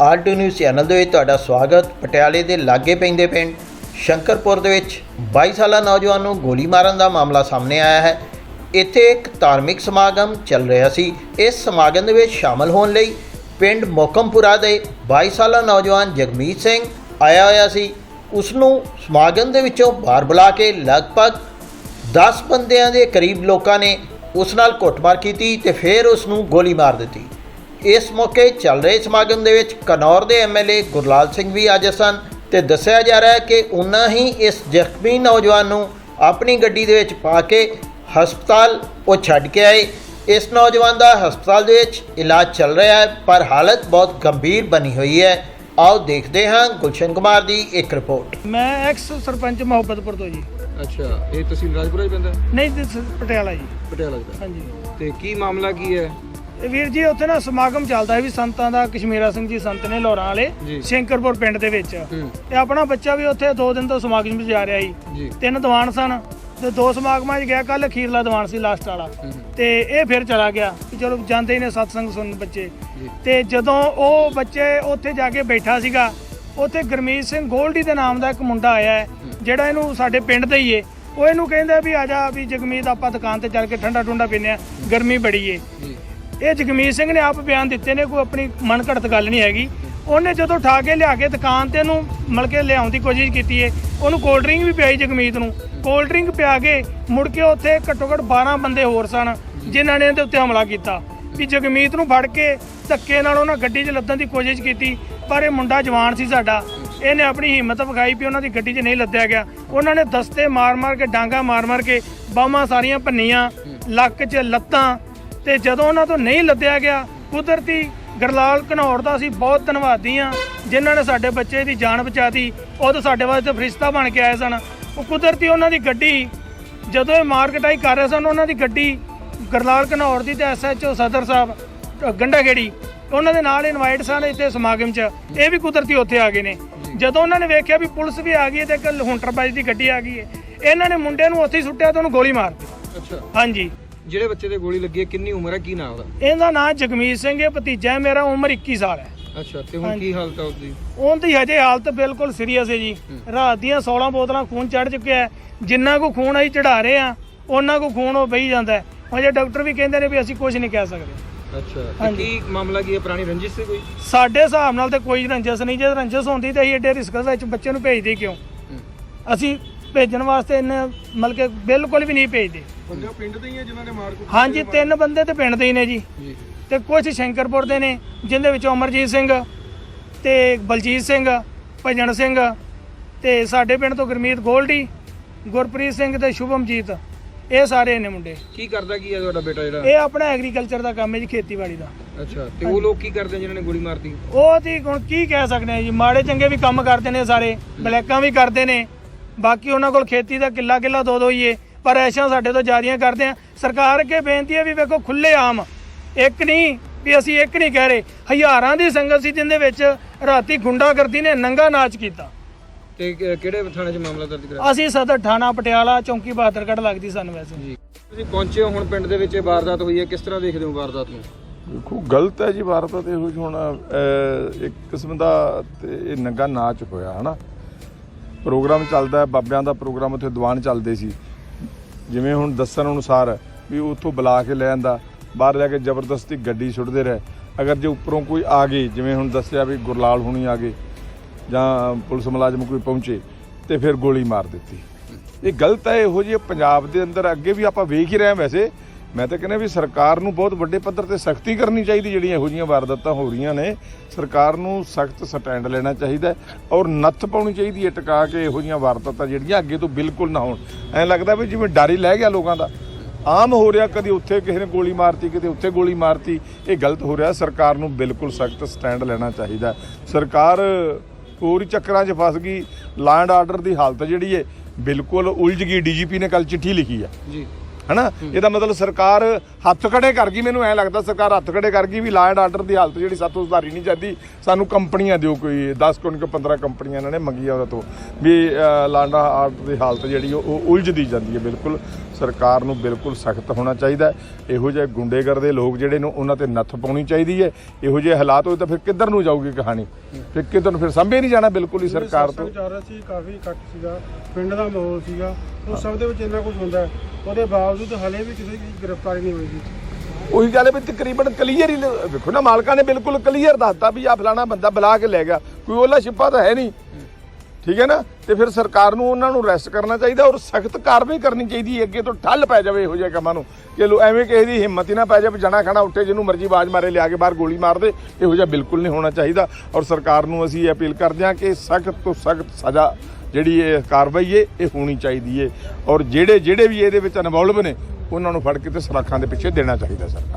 ਆਰਟੂ news channel ਦੇ ਵਿੱਚ ਤੁਹਾਡਾ ਸਵਾਗਤ। ਪਟਿਆਲੇ ਦੇ ਲਾਗੇ ਪੈਂਦੇ ਪਿੰਡ ਸ਼ੰਕਰਪੁਰ ਦੇ ਵਿੱਚ 22 ਸਾਲਾ ਨੌਜਵਾਨ ਨੂੰ ਗੋਲੀ ਮਾਰਨ ਦਾ ਮਾਮਲਾ ਸਾਹਮਣੇ ਆਇਆ ਹੈ। ਇੱਥੇ ਇੱਕ ਧਾਰਮਿਕ ਸਮਾਗਮ ਚੱਲ ਰਿਹਾ ਸੀ। ਇਸ ਸਮਾਗਮ ਦੇ ਵਿੱਚ ਸ਼ਾਮਲ ਹੋਣ ਲਈ ਪਿੰਡ ਮੋਕਮਪੁਰਾ ਦੇ 22 ਸਾਲਾ ਨੌਜਵਾਨ ਜਗਮੀਤ ਸਿੰਘ ਆਇਆ ਹੋਇਆ ਸੀ। ਉਸ ਨੂੰ ਸਮਾਗਮ ਦੇ ਵਿੱਚੋਂ ਬਾਹਰ ਬੁਲਾ ਕੇ ਲਗਭਗ 10 ਬੰਦਿਆਂ ਦੇ ਕਰੀਬ ਲੋਕਾਂ ਨੇ ਉਸ ਨਾਲ ਕੁੱਟਮਾਰ ਕੀਤੀ ਤੇ ਫਿਰ ਉਸ ਨੂੰ ਗੋਲੀ ਮਾਰ ਦਿੱਤੀ। ਇਸ ਮੌਕੇ ਚੱਲ ਰਹੇ ਸਮਾਗਮ ਦੇ ਵਿੱਚ ਕਨੌਰ ਦੇ ਐਮਐਲਏ ਗੁਰਲਾਲ ਸਿੰਘ ਵੀ ਹਾਜ਼ਰ ਸਨ ਤੇ ਦੱਸਿਆ ਜਾ ਰਿਹਾ ਹੈ ਕਿ ਉਨ੍ਹਾਂ ਹੀ ਇਸ ਜ਼ਖਮੀ ਨੌਜਵਾਨ ਨੂੰ ਆਪਣੀ ਗੱਡੀ ਦੇ ਵਿੱਚ ਪਾ ਕੇ ਹਸਪਤਾਲ ਉਹ ਛੱਡ ਕੇ ਆਏ। ਇਸ ਨੌਜਵਾਨ ਦਾ ਹਸਪਤਾਲ ਦੇ ਵਿੱਚ ਇਲਾਜ ਚੱਲ ਰਿਹਾ ਹੈ ਪਰ ਹਾਲਤ ਬਹੁਤ ਗੰਭੀਰ ਬਣੀ ਹੋਈ ਹੈ। ਆਓ ਦੇਖਦੇ ਹਾਂ ਗੁਲਸ਼ਨ ਕੁਮਾਰ ਦੀ ਇੱਕ ਰਿਪੋਰਟ। ਮੈਂ ਐਕਸ ਸਰਪੰਚ ਮੁਹੱਬਤਪੁਰ ਤੋਂ ਜੀ। ਅੱਛਾ ਇਹ ਤਹਿਸੀਲ ਰਾਜਪੁਰਾ ਹੀ ਪੈਂਦਾ? ਨਹੀਂ ਤੇ ਸ- ਪਟਿਆਲਾ ਜੀ। ਪਟਿਆਲਾ ਦਾ ਹਾਂਜੀ। ਤੇ ਕੀ ਮਾਮਲਾ ਕੀ ਹੈ? ਇਹ ਵੀਰ ਜੀ ਉੱਥੇ ਨਾ ਸਮਾਗਮ ਚੱਲਦਾ ਹੈ ਵੀ ਸੰਤਾਂ ਦਾ ਕਸ਼ਮੀਰਾ ਸਿੰਘ ਜੀ ਸੰਤ ਨੇ ਲੋਰਾਂ ਵਾਲੇ। ਸ਼ੰਕਰਪੁਰ ਪਿੰਡ ਦੇ ਵਿੱਚ। ਤੇ ਆਪਣਾ ਬੱਚਾ ਵੀ ਉੱਥੇ 2 ਦਿਨ ਤੋਂ ਸਮਾਗਮ 'ਚ ਜਾ ਰਿਹਾ ਸੀ। ਤਿੰਨ ਦੀਵਾਨ ਸਨ। ਤੇ ਦੋ ਸਮਾਗਮਾਂ 'ਚ ਗਿਆ ਕੱਲ ਅਖੀਰਲਾ ਦੀਵਾਨ ਸੀ ਲਾਸਟ ਵਾਲਾ। ਤੇ ਇਹ ਫਿਰ ਚਲਾ ਗਿਆ ਚਲੋ ਜਾਂਦੇ ਹੀ ਨੇ ਸਤਸੰਗ ਸੁਣਨ ਬੱਚੇ। ਤੇ ਜਦੋਂ ਉਹ ਬੱਚੇ ਉੱਥੇ ਜਾ ਕੇ ਬੈਠਾ ਸੀਗਾ ਉੱਥੇ ਗਰਮੀਤ ਸਿੰਘ ਗੋਲਡੀ ਦੇ ਨਾਮ ਦਾ ਇੱਕ ਮੁੰਡਾ ਆਇਆ ਹੈ ਜਿਹੜਾ ਇਹਨੂੰ ਸਾਡੇ ਪਿੰਡ ਦਾ ਹੀ ਏ। ਉਹ ਇਹਨੂੰ ਕਹਿੰਦਾ ਵੀ ਆ ਜਾ ਵੀ ਜਗਮੀਤ ਆਪਾਂ ਦੁਕਾਨ ਤੇ ਚੱਲ ਕੇ ਠੰਡਾ ਠੁੰਡਾ ਪੀਨੇ ਆ ਗਰਮੀ ਬੜੀ ਏ। ਇਹ ਜਗਮੀਤ ਸਿੰਘ ਨੇ ਆਪ ਬਿਆਨ ਦਿੱਤੇ ਨੇ, ਕੋਈ ਆਪਣੀ ਮਨਘੜਤ ਗੱਲ ਨਹੀਂ ਹੈਗੀ। ਉਹਨੇ ਜਦੋਂ ਠਾ ਕੇ ਲਿਆ ਕੇ ਦੁਕਾਨ ਤੇ ਉਹਨੂੰ ਮਲ ਕੇ ਲਿਆਉਣ ਦੀ ਕੋਸ਼ਿਸ਼ ਕੀਤੀ ਏ, ਉਹਨੂੰ ਕੋਲਡ ਡਰਿੰਕ ਵੀ ਪਿਆਈ ਜਗਮੀਤ ਨੂੰ। ਕੋਲਡ ਡਰਿੰਕ ਪਿਆ ਕੇ ਮੁੜ ਕੇ ਉੱਥੇ ਘੱਟੋ ਘੱਟ 12 ਬੰਦੇ ਹੋਰ ਸਨ, ਜਿਨ੍ਹਾਂ ਨੇ ਇਹਦੇ ਉੱਤੇ ਹਮਲਾ ਕੀਤਾ। ਵੀ ਜਗਮੀਤ ਨੂੰ ਫੜ ਕੇ ਧੱਕੇ ਨਾਲ ਉਹਨਾਂ ਗੱਡੀ 'ਚ ਲੱਦਣ ਦੀ ਕੋਸ਼ਿਸ਼ ਕੀਤੀ, ਪਰ ਇਹ ਮੁੰਡਾ ਜਵਾਨ ਸੀ ਸਾਡਾ। ਇਹਨੇ ਆਪਣੀ ਹਿੰਮਤ ਵਿਖਾਈ ਵੀ ਉਹਨਾਂ ਦੀ ਗੱਡੀ 'ਚ ਨਹੀਂ ਲੱਦਿਆ ਗਿਆ। ਉਹਨਾਂ ਨੇ ਦਸਤੇ ਮਾਰ-ਮਾਰ ਕੇ, ਡਾਂਗਾ ਮਾਰ-ਮਾਰ ਕੇ, ਬਾਹਾਂ ਸਾਰੀਆਂ ਭੰਨੀਆਂ, ਲੱਕ 'ਚ ਲੱਤਾਂ ਤੇ ਜਦੋਂ ਉਹਨਾਂ ਤੋਂ ਨਹੀਂ ਲੱਦਿਆ ਗਿਆ ਕੁਦਰਤੀ ਗਰਲਾਲ ਘਨੌਰ ਦਾ ਅਸੀਂ ਬਹੁਤ ਧੰਨਵਾਦੀ ਆ ਜਿਨ੍ਹਾਂ ਨੇ ਸਾਡੇ ਬੱਚੇ ਦੀ ਜਾਨ ਬਚਾਤੀ ਉਹ ਤਾਂ ਸਾਡੇ ਵਾਸਤੇ ਫਰਿਸ਼ਤਾ ਬਣ ਕੇ ਆਏ ਸਨ। ਉਹ ਕੁਦਰਤੀ ਉਹਨਾਂ ਦੀ ਗੱਡੀ ਜਦੋਂ ਇਹ ਮਾਰਕਟਾਈ ਕਰ ਰਹੇ ਸਨ ਉਹਨਾਂ ਦੀ ਗੱਡੀ ਗਰਲਾਲ ਘਨੌਰ ਦੀ ਤੇ ਐਸਐਚਓ ਸਦਰ ਸਾਹਿਬ ਗੰਡਾ ਖੇੜੀ ਉਹਨਾਂ ਦੇ ਨਾਲ ਇਨਵਾਈਟ ਸਨ ਇੱਥੇ ਸਮਾਗਮ 'ਚ। ਇਹ ਵੀ ਕੁਦਰਤੀ ਉੱਥੇ ਆ ਗਏ ਨੇ। ਜਦੋਂ ਉਹਨਾਂ ਨੇ ਵੇਖਿਆ ਵੀ ਪੁਲਿਸ ਵੀ ਆ ਗਈ ਹੈ ਤੇ ਇੱਕ ਹੁੰਟਰ ਬਾਈ ਦੀ ਗੱਡੀ ਆ ਗਈ ਹੈ ਇਹਨਾਂ ਨੇ ਮੁੰਡੇ ਨੂੰ ਉੱਥੇ ਹੀ ਸੁੱਟਿਆ ਤੇ ਉਹਨੂੰ ਗੋਲੀ ਮਾਰਤੀ ਅੱਛਾ। ਹਾਂਜੀ। ਜਿਹੜੇ ਬੱਚੇ ਤੇ ਗੋਲੀ ਲੱਗੀ ਹੈ ਕਿੰਨੀ ਉਮਰ ਹੈ ਕੀ ਨਾਮ ਉਹਦਾ? ਇਹਦਾ ਨਾਮ ਜਗਮੀਤ ਸਿੰਘ ਹੈ ਭਤੀਜਾ ਹੈ ਮੇਰਾ ਉਮਰ 21 ਸਾਲ ਹੈ। ਅੱਛਾ ਤੇ ਹੁਣ ਕੀ ਹਾਲਤ ਹੈ ਉਹਦੀ? ਉਹਦੀ ਹਜੇ ਹਾਲਤ ਬਿਲਕੁਲ ਸੀਰੀਅਸ ਹੈ ਜੀ। ਰਾਤ ਦੀਆਂ 16 ਬੋਤਲਾਂ ਖੂਨ ਚੜ ਚੁੱਕਿਆ ਹੈ। ਜਿੰਨਾ ਕੋ ਖੂਨ ਅਸੀਂ ਚੜਾ ਰਹੇ ਆ ਉਹਨਾਂ ਕੋ ਖੂਨ ਉਹ ਵਹੀ ਜਾਂਦਾ ਹੈ। ਹਜੇ ਡਾਕਟਰ ਵੀ ਕਹਿੰਦੇ ਨੇ ਵੀ ਅਸੀਂ ਕੁਝ ਨਹੀਂ ਕਹਿ ਸਕਦੇ। ਅੱਛਾ ਤੇ ਹਾਂਜੀ। ਕੀ ਮਾਮਲਾ ਕੀ ਹੈ? ਪੁਰਾਣੀ ਰੰਜਿਸ਼ ਸੀ ਕੋਈ? ਸਾਡੇ ਹਿਸਾਬ ਨਾਲ ਤੇ ਕੋਈ ਰੰਜਸ ਨਹੀਂ। ਜੇ ਰੰਜਸ ਹੁੰਦੀ ਤਾਂ ਅਸੀਂ ਏਡੇ ਰਿਸਕ ਵਿੱਚ ਬੱਚੇ ਨੂੰ ਭੇਜਦੇ ਕਿਉਂ। ਅਸੀਂ ਭੇਜਣ ਵਾਸਤੇ ਇੰਨੇ ਮਤਲਬ ਕਿ ਬਿਲਕੁਲ ਵੀ ਨਹੀਂ ਭੇਜਦੇ। ਬੰਦਾ ਪਿੰਡ ਦੇ ਹੀ ਹੈ ਜਿਨ੍ਹਾਂ ਨੇ ਮਾਰ ਹਾਂਜੀ ਤਿੰਨ ਬੰਦੇ ਤੇ ਪਿੰਡ ਦੇ ਹੀ ਨੇ ਜੀ। ਜੀ। ਤੇ ਕੁਝ ਸ਼ੰਕਰਪੁਰ ਦੇ ਨੇ ਜਿਨ੍ਹਾਂ ਵਿੱਚੋਂ ਅਮਰਜੀਤ ਸਿੰਘ ਤੇ ਬਲਜੀਤ ਸਿੰਘ ਭਜਨ ਸਿੰਘ ਤੇ ਸਾਡੇ ਪਿੰਡ ਤੋਂ ਗੁਰਮੀਤ ਗੋਲਡੀ ਗੁਰਪ੍ਰੀਤ ਸਿੰਘ ਤੇ ਸ਼ੁਭਮਜੀਤ। ਇਹ ਸਾਰੇ ਨੇ ਮੁੰਡੇ। ਕੀ ਕਰਦਾ ਕੀ ਹੈ ਤੁਹਾਡਾ ਬੇਟਾ ਜਿਹੜਾ? ਇਹ ਆਪਣਾ ਐਗਰੀਕਲਚਰ ਦਾ ਕੰਮ ਹੈ ਜੀ ਖੇਤੀਬਾੜੀ ਦਾ। ਅੱਛਾ ਤੇ ਉਹ ਲੋਕ ਕੀ ਕਰਦੇ ਆ ਜਿਨ੍ਹਾਂ ਨੇ ਗੋਲੀ ਮਾਰਤੀ? ਉਹ ਤੇ ਹੁਣ ਕੀ ਕਹਿ ਸਕਦੇ ਆ ਜੀ ਮਾੜੇ ਚੰਗੇ ਵੀ ਕੰਮ ਕਰਦੇ ਨੇ ਸਾਰੇ ਬਲੈਕਾਂ ਵੀ ਕਰਦੇ ਨੇ। ਬਾਕੀ ਉਹਨਾਂ ਕੋਲ ਖੇਤੀ ਦਾ ਕਿੱਲਾ ਕਿੱਲਾ ਦੋ ਦੋ ਹੀ ਏ ਪਰ ਐਸ਼ਾਂ ਸਾਡੇ ਤੋਂ ਜਾਰੀਆਂ ਕਰਦੇ ਆ। ਸਰਕਾਰ ਅੱਗੇ ਬੇਨਤੀ ਹੈ ਵੀ ਵੇਖੋ ਖੁੱਲੇ ਆਮ। ਇੱਕ ਨਹੀਂ ਵੀ ਅਸੀਂ ਇੱਕ ਨਹੀਂ ਕਹਿ ਰਹੇ। ਹਜ਼ਾਰਾਂ ਦੀ ਸੰਗਤ ਸੀ ਜਿੰਦੇ ਵਿੱਚ ਰਾਤੀ ਗੁੰਡਾਗਰਦੀ ਨੇ ਨੰਗਾ ਨਾਚ ਕੀਤਾ। ਤੇ ਕਿਹੜੇ ਥਾਣੇ 'ਚ ਮਾਮਲਾ ਦਰਜ ਕਰਾਇਆ? ਅਸੀਂ ਸਦਰ ਥਾਣਾ ਪਟਿਆਲਾ ਚੌਂਕੀ ਬਹਾਦਰਗੜ੍ਹ ਲੱਗਦੀ ਸਾਨੂੰ ਵੈਸੇ। ਜੀ। ਤੁਸੀਂ ਪਹੁੰਚੇ ਹੋ ਹੁਣ ਪਿੰਡ ਦੇ ਵਿੱਚ ਇਹ ਵਾਰਦਾਤ ਹੋਈ ਹੈ ਕਿਸ ਤਰ੍ਹਾਂ ਦੇਖਦੇ ਹੋ ਵਾਰਦਾਤ ਨੂੰ? ਦੇਖੋ ਗਲਤ ਹੈ ਜੀ ਵਾਰਦਾਤ ਇਹੋ ਜਿਹੀ ਹੁਣ ਇੱਕ ਕਿਸਮ ਦਾ ਤੇ ਇਹ ਨੰਗਾ ਨਾਚ ਹੋਇਆ ਹਨਾ? ਪ੍ਰੋਗਰਾਮ ਚੱਲਦਾ ਬਾਬਿਆਂ ਦਾ ਪ੍ਰੋਗਰਾਮ ਉੱਥੇ ਦੀਵਾਨ ਚੱਲਦੇ ਸੀ। ਜਿਵੇਂ ਹੁਣ ਦੱਸਣ ਅਨੁਸਾਰ ਵੀ ਉੱਥੋਂ ਬੁਲਾ ਕੇ ਲੈ ਆਂਦਾ, ਬਾਹਰ ਜਾ ਕੇ ਜ਼ਬਰਦਸਤੀ ਗੱਡੀ ਛੁੱਟਦੇ ਰਹੇ। ਅਗਰ ਜੇ ਉੱਪਰੋਂ ਕੋਈ ਆ ਗਏ, ਜਿਵੇਂ ਹੁਣ ਦੱਸਿਆ ਵੀ ਗੁਰਲਾਲ ਹੁਣੀ ਆ ਗਏ, ਜਾਂ ਪੁਲਿਸ ਮੁਲਾਜ਼ਮ ਕੋਈ ਪਹੁੰਚੇ, ਤੇ ਫਿਰ ਗੋਲੀ ਮਾਰ ਦਿੱਤੀ। ਇਹ ਗਲਤ ਹੈ, ਇਹੋ ਜਿਹੇ ਪੰਜਾਬ ਦੇ ਅੰਦਰ ਅੱਗੇ ਵੀ ਆਪਾਂ ਵੇਖ ਹੀ ਰਹੇ ਹਾਂ ਵੈਸੇ। ਮੈਂ ਤਾਂ ਕਹਿੰਦਾ ਵੀ ਸਰਕਾਰ ਨੂੰ ਬਹੁਤ ਵੱਡੇ ਪੱਧਰ ਤੇ ਸਖਤੀ ਕਰਨੀ ਚਾਹੀਦੀ, ਜਿਹੜੀਆਂ ਇਹੋ ਜਿਹੀਆਂ ਵਾਰਦਾਤਾਂ ਹੋ ਰਹੀਆਂ ਨੇ। ਸਰਕਾਰ ਨੂੰ ਸਖਤ ਸਟੈਂਡ ਲੈਣਾ ਚਾਹੀਦਾ ਔਰ ਨੱਥ ਪਾਉਣੀ ਚਾਹੀਦੀ ਹੈ, ਟਿਕਾ ਕੇ ਇਹੋ ਜਿਹੀਆਂ ਵਾਰਦਾਤਾਂ ਜਿਹੜੀਆਂ ਅੱਗੇ ਤੋਂ ਬਿਲਕੁਲ ਨਾ ਹੋਣ। ਐਂ ਲੱਗਦਾ ਵੀ ਜਿਵੇਂ ਡਰ ਹੀ ਲੈ ਗਿਆ ਲੋਕਾਂ ਦਾ। ਆਮ ਹੋ ਰਿਹਾ ਕਦੇ ਉੱਥੇ ਕਿਸੇ ਨੇ ਗੋਲੀ ਮਾਰਤੀ ਕਿਤੇ ਉੱਥੇ ਗੋਲੀ ਮਾਰਤੀ। ਇਹ ਗਲਤ ਹੋ ਰਿਹਾ, ਸਰਕਾਰ ਨੂੰ ਬਿਲਕੁਲ ਸਖਤ ਸਟੈਂਡ ਲੈਣਾ ਚਾਹੀਦਾ ਸਰਕਾਰ ਹੋਰ ਚੱਕਰਾਂ 'ਚ ਫਸ ਗਈ। ਲੈਂਡ ਆਰਡਰ ਦੀ ਹਾਲਤ ਜਿਹੜੀ ਹੈ, ਬਿਲਕੁਲ ਉਲਝ ਗਈ। ਡੀਜੀਪੀ ਨੇ ਕੱਲ ਚਿੱਠੀ ਲਿਖੀ ਆ। ਜੀ। ਹਨਾ? ਇਹਦਾ ਮਤਲਬ ਸਰਕਾਰ ਹੱਥ ਖੜੇ ਕਰ ਗਈ ਮੈਨੂੰ ਐ ਲੱਗਦਾ ਸਰਕਾਰ ਹੱਥ ਖੜੇ ਕਰ ਗਈ ਵੀ ਲਾਅ ਐਂਡ ਆਰਡਰ ਦੀ ਹਾਲਤ ਜਿਹੜੀ ਸਾਤੋਂ ਸੁਧਾਰੀ ਨਹੀਂ ਜਾਂਦੀ। ਸਾਨੂੰ ਕੰਪਨੀਆਂ ਦਿਓ ਕੋਈ 10 ਕੋਣ ਕੋ 15 ਕੰਪਨੀਆਂ ਇਹਨਾਂ ਨੇ ਮੰਗੀਆਂ ਉਹਦੇ ਤੋਂ। ਵੀ ਲਾਅ ਐਂਡ ਆਰਡਰ ਦੀ ਹਾਲਤ ਜਿਹੜੀ ਉਹ ਉਲਝਦੀ ਜਾਂਦੀ ਹੈ ਬਿਲਕੁਲ। ਸਰਕਾਰ ਨੂੰ ਬਿਲਕੁਲ ਸਖਤ ਹੋਣਾ ਚਾਹੀਦਾ। ਇਹੋ ਜਿਹੇ ਗੁੰਡੇਗਰ ਲੋਕ ਜਿਹੜੇ ਨੇ ਉਹਨਾਂ ਤੇ ਨੱਥ ਪਾਉਣੀ ਚਾਹੀਦੀ ਹੈ। ਇਹੋ ਜਿਹੇ ਹਾਲਾਤ ਹੋਏ ਤਾਂ ਫਿਰ ਕਿੱਧਰ ਨੂੰ ਜਾਊਗੀ ਕਹਾਣੀ? ਫਿਰ ਕਿੱਧਰ ਨੂੰ ਫਿਰ ਸੰਭੇ ਨਹੀਂ ਜਾਣਾ ਬਿਲਕੁਲ ਹੀ ਸਰਕਾਰ ਤੋਂ। ਚੱਲ ਰਿਹਾ ਸੀ ਕਾਫੀ ਇਕੱਠ ਸੀਗਾ। ਪਿੰਡ ਦਾ ਮਾਹੌਲ ਸੀਗਾ। ਉਹ ਸਭ ਦੇ ਵਿੱਚ ਇੰਨਾ ਕੁਝ ਹੁੰਦਾ। ਉਹਦੇ ਬਾਵਜੂਦ ਹਲੇ ਵੀ ਕਿਸੇ ਦੀ ਗ੍ਰਿਫਤਾਰੀ ਨਹੀਂ ਹੋਈ ਜੀ। ਉਹੀ ਗੱਲ ਹੈ ਵੀ ਤਕਰੀਬਨ ਕਲੀਅਰ ਹੀ ਲ- ਵੇਖੋ ਨਾ, ਮਾਲਕਾਂ ਨੇ ਬਿਲਕੁਲ ਕਲੀਅਰ ਦੱਸਤਾ ਵੀ ਆ ਫਲਾਣਾ ਬੰਦਾ ਬੁਲਾ ਕੇ ਲੈ ਗਿਆ। ਕੋਈ ਉਹਲਾ ਛਿਪਾ ਤਾਂ ਹੈ ਨਹੀਂ। ਠੀਕ ਹੈ ਨਾ? ਤੇ ਫਿਰ ਸਰਕਾਰ ਨੂੰ ਉਹਨਾਂ ਨੂੰ ਅਰੈਸਟ ਕਰਨਾ ਚਾਹੀਦਾ ਔਰ ਸਖਤ ਕਾਰਵਾਈ ਕਰਨੀ ਚਾਹੀਦੀ ਹੈ, ਅੱਗੇ ਤੋਂ ਠੱਲ ਪੈ ਜਾਵੇ ਇਹੋ ਜਿਹੇ ਕੰਮਾਂ ਨੂੰ। ਕਿ ਲੋ, ਐਵੇਂ ਕਿਸੇ ਦੀ ਹਿੰਮਤ ਹੀ ਨਾ ਪੈ ਜਾਵੇ, ਜਣਾ ਖਣਾ ਉੱਠੇ, ਜਿਹਨੂੰ ਮਰਜ਼ੀ ਆਵਾਜ਼ ਮਾਰੇ, ਲਿਆ ਕੇ ਬਾਹਰ ਗੋਲੀ ਮਾਰ ਦੇ, ਇਹੋ ਜਿਹਾ ਬਿਲਕੁਲ ਨਹੀਂ ਹੋਣਾ ਚਾਹੀਦਾ। ਔਰ ਸਰਕਾਰ ਨੂੰ ਅਸੀਂ ਇਹ ਅਪੀਲ ਕਰਦੇ ਹਾਂ ਕਿ ਸਖਤ ਤੋਂ ਸਖਤ ਸਜ਼ਾ ਜਿਹੜੀ ਇਹ ਕਾਰਵਾਈ ਏ ਇਹ ਹੋਣੀ ਚਾਹੀਦੀ ਏ ਔਰ ਜਿਹੜੇ ਜਿਹੜੇ ਵੀ ਇਹਦੇ ਵਿੱਚ ਇਨਵੋਲਵ ਨੇ, ਉਹਨਾਂ ਨੂੰ ਫੜ ਕੇ ਤੇ ਸਲਾਖਾਂ ਦੇ ਪਿੱਛੇ ਦੇਣਾ ਚਾਹੀਦਾ ਸਰਕਾਰ।